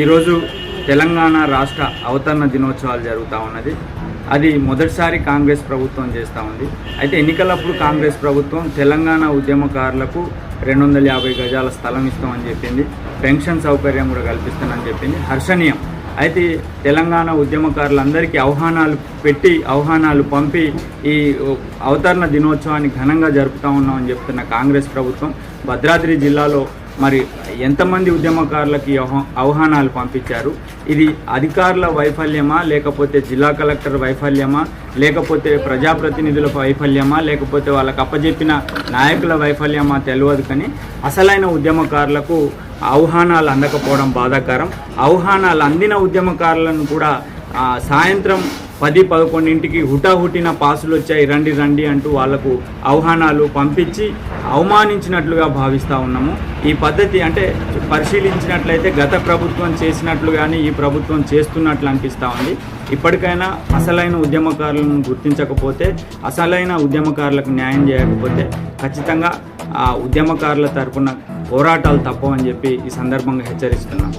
ఈరోజు తెలంగాణ రాష్ట్ర అవతరణ దినోత్సవాలు జరుగుతూ ఉన్నది. అది మొదటిసారి కాంగ్రెస్ ప్రభుత్వం చేస్తూ ఉంది. అయితే ఎన్నికలప్పుడు కాంగ్రెస్ ప్రభుత్వం తెలంగాణ ఉద్యమకారులకు రెండు వందల యాభై గజాల స్థలం ఇస్తామని చెప్పింది. పెన్షన్ సౌకర్యం కూడా కల్పిస్తానని చెప్పింది. హర్షణీయం. అయితే తెలంగాణ ఉద్యమకారులందరికీ ఆహ్వానాలు పెట్టి ఆహ్వానాలు పంపి ఈ అవతరణ దినోత్సవాన్ని ఘనంగా జరుపుతా ఉన్నామని చెప్తున్న కాంగ్రెస్ ప్రభుత్వం భద్రాద్రి జిల్లాలో మరి ఎంతమంది ఉద్యమకారులకి ఈ ఆహ్వానాలు పంపించారు? ఇది అధికారుల వైఫల్యమా లేకపోతే జిల్లా కలెక్టర్ వైఫల్యమా లేకపోతే ప్రజాప్రతినిధుల వైఫల్యమా లేకపోతే వాళ్ళకి అప్పజెప్పిన నాయకుల వైఫల్యమా తెలియదు కానీ అసలైన ఉద్యమకారులకు ఆహ్వానాలు అందకపోవడం బాధాకరం. ఆహ్వానాలు అందిన ఉద్యమకారులను కూడా సాయంత్రం పది పదకొండింటికి హుటాహుటిన పాసులు వచ్చాయి. రండి రండి అంటూ వాళ్ళకు ఆహ్వానాలు పంపించి అవమానించినట్లుగా భావిస్తూ ఉన్నాము. ఈ పద్ధతి అంటే పరిశీలించినట్లయితే గత ప్రభుత్వం చేసినట్లుగానే ఈ ప్రభుత్వం చేస్తున్నట్లు అనిపిస్తూ ఉంది. ఇప్పటికైనా అసలైన ఉద్యమకారులను గుర్తించకపోతే అసలైన ఉద్యమకారులకు న్యాయం చేయకపోతే ఖచ్చితంగా ఆ ఉద్యమకారుల తరపున పోరాటాలు తప్పవని చెప్పి ఈ సందర్భంగా హెచ్చరిస్తున్నాను